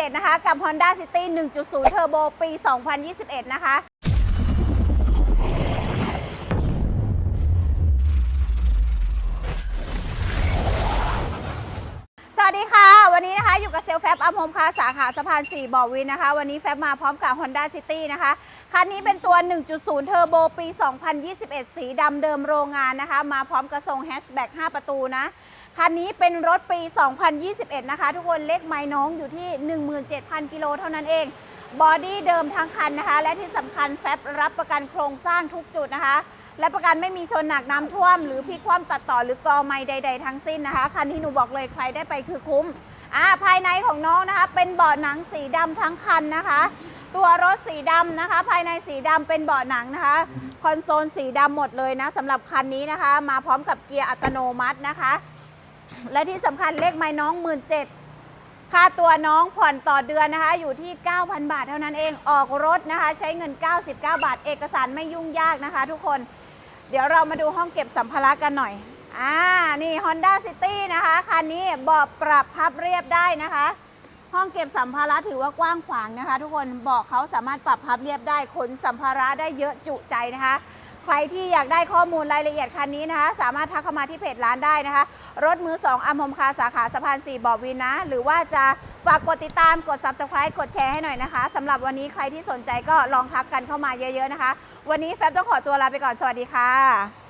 17,000นะคะ กับ Honda City 1.0 Turbo ปี 2021 นะคะ สวัสดีค่ะ วันนี้นะคะอยู่กับเซลแฟบอัมโฮมค่ะสาขาสะพาน 4 บ่อวินนะคะ วันนี้แฟบมาพร้อมกับ Honda City นะคะ คันนี้เป็นตัว 1.0 เทอร์โบปี 2021 สีดำเดิมโรงงานนะคะ มาพร้อมกระทรงแฮชแบ็ก5 ประตูนะ คันนี้เป็นรถปี 2021 นะคะ ทุกคนเลขไม้น้องอยู่ที่ 17,000 กิโลเท่านั้นเอง บอดี้เดิมทั้งคันนะคะ และที่สำคัญแฟบรับประกันโครงสร้างทุกจุดนะคะ และประกันไม่มีชนหนักน้ำท่วม หรือพลิกคว่ำตัดต่อหรือกอไม่ใด ๆ ทั้งสิ้นนะคะ คันที่หนูบอกเลยใครได้ไปคือคุ้มอ่าภายในของน้องนะคะ เป็นเบาะหนังสีดำทั้งคันนะคะ ตัวรถสีดำนะคะ ภายในสีดำเป็นเบาะหนังนะคะ คอนโซลสีดำหมดเลยนะสำหรับคันนี้นะคะ มาพร้อมกับเกียร์อัตโนมัตินะคะ และที่สำคัญเลขไม้น้อง 1 7ื่นค่าตัวน้องผ่อนต่อเดือนนะคะ อยู่ที่ 9,000 บาทเท่านั้นเองออกรถนะคะ ใช้เงิน 99 บาท เอกสารไม่ยุ่งยากนะคะ ทุกคน เดี๋ยวเรามาดูห้องเก็บสัมภาระกันหน่อย อ่า นี่ Honda City นะคะ คันนี้เบาะปรับพับเรียบได้นะคะ ห้องเก็บสัมภาระถือว่ากว้างขวางนะคะ ทุกคนเบาะเขาสามารถปรับพับเรียบได้ ขนสัมภาระได้เยอะจุใจนะคะ ใครที่อยากได้ข้อมูลรายละเอียดคันนี้นะคะ สามารถทักเข้ามาที่เพจร้านได้นะคะ รถมือ2อัมพมคาสาขาสะพาน4บ่อวินนะ หรือว่าจะ ฝากกดติดตามกด subscribe กดแชร์ให้หน่อยนะคะสำหรับวันนี้ใครที่สนใจก็ลองทักกันเข้ามาเยอะๆนะคะ วันนี้แฟบต้องขอตัวลาไปก่อนสวัสดีค่ะ